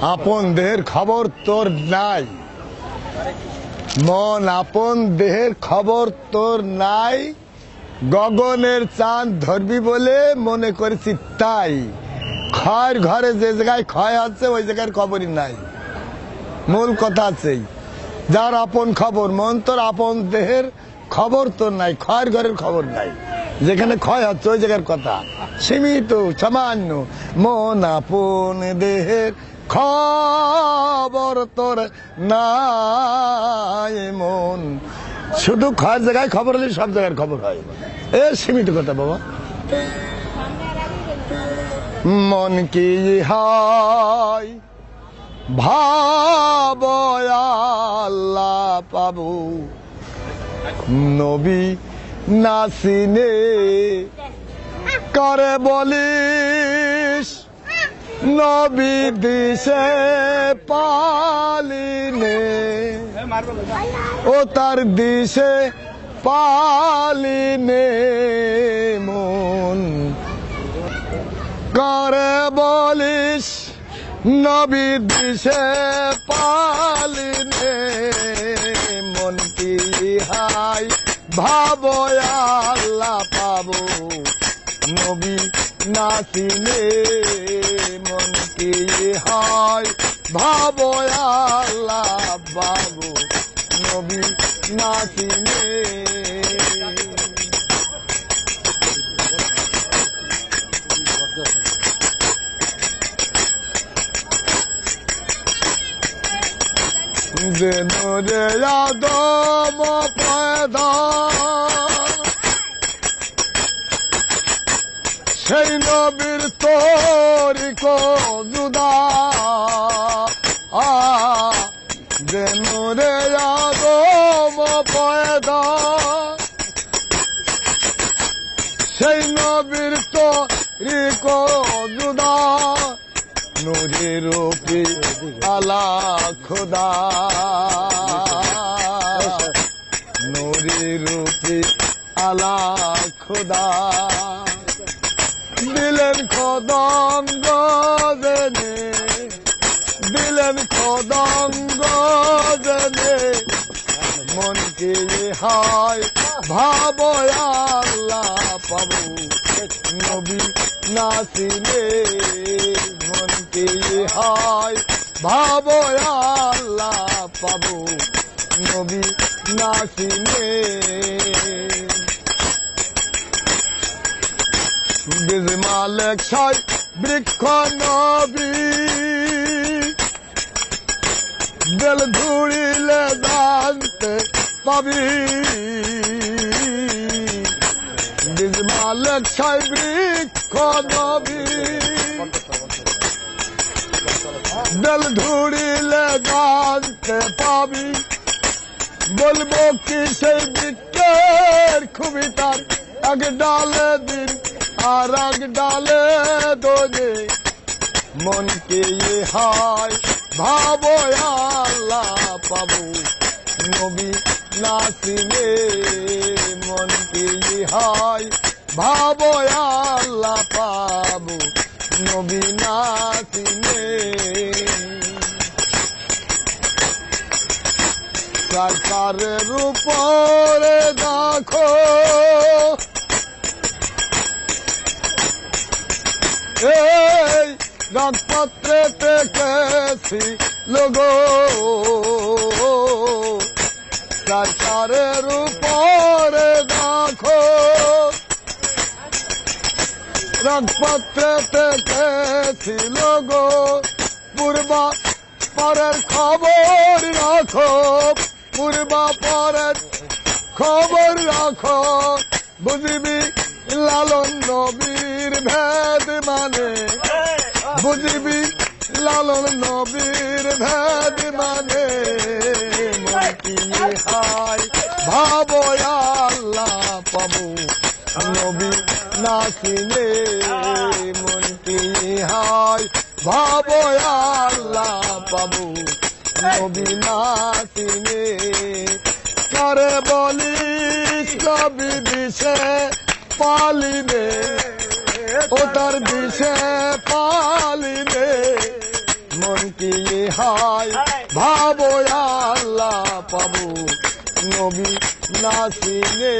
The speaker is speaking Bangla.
আপন দেহের খবর তোর নাই। মন আপন দেহের খবর তোর নাই। গগনের চাঁদ ধরবি বলে মনে করেছি তাই। ক্ষয়ের ঘরে যে জায়গায় ক্ষয় আছে, ওই জায়গার খবরই নাই। মূল কথা আছে যার আপন খবর, মন তোর আপন দেহের খবর তোর নাই, ক্ষয়ের ঘরের খবর নাই। যেখানে ক্ষয় হচ্ছে ওই জায়গার কথা। সীমিত, সামান্য। মন আপন দেহের খবর তোর নাই মন। শুধু ক্ষয়ের জায়গায় খবর হলে সব জায়গার খবর হয়। এ সীমিত কথা, বাবা। মন কি হয়? ভাব আল্লাহ নবী নাসিনে। করে বলিস? নবী দিশে পালিনে। ও তার দিশে পালিনে মন। করে বলিস, নবী দিশে পালিনে মন কি হাই ভাব নাসিনে মন কি হাই ভাব আল্লাহ পাবো নবী নাসিনে যে নরে আদম পয়দা সেই নবীর তোরি জুদা। আ আদম পয়দা। সেই নবীর তোরি কো জুদা। নূরে রূপে আলা খোদা। নূরে রূপে আলা খোদা। খদঙ্গ জেনে, দিলেন খদঙ্গ জেনে। মন কে হয় ভাব আল্লাহ পাবো, নবী নাসিলে মন কে হয় ভাব আল্লাহ পাবো, নবী নাসিলে বিজ মালিক ছয় বৃক্ষ নবী। দিল ধুড়িলে জানতে পাবি। বিজ ছয় বৃক্ষ নবী। দিল ধুড়িলে জানতে পাবি। বলব কি সেই বৃক্ষের খুবই তার আগে ডালে দিন আর আগ ডালে দোনে মন কে ইয়ে হয় ভাবো আল্লাহ পাবো। নবী নাসিলে মন কে ইয়ে হয় ভাবো আল্লাহ পাবো। নবী নাসিলে সরকারের উপরে দেখো রাজপত্রে দেখেছি লোগো। সরকারের উপরে দেখো। রাজপত্রে দেখেছি লোগো। পূর্বা পরের খবর রাখো। পূর্বা পরের খবর রাখো। বুঝবি লালন নবীর ভেদ মানে বুঝবি লালন নবীর ভেদ মানে হায় ভাবো আল্লাহ পাবো। নবী নাসিলে মন কি হায় ভাবো আল্লাহ পাবো। নবী নাসিলে করে বলিস নবী দিশে পালিনে ও তার দিশে পালিনে মন কি হায়। ভাবো আল্লাহ পাবো নবী নাসিনে।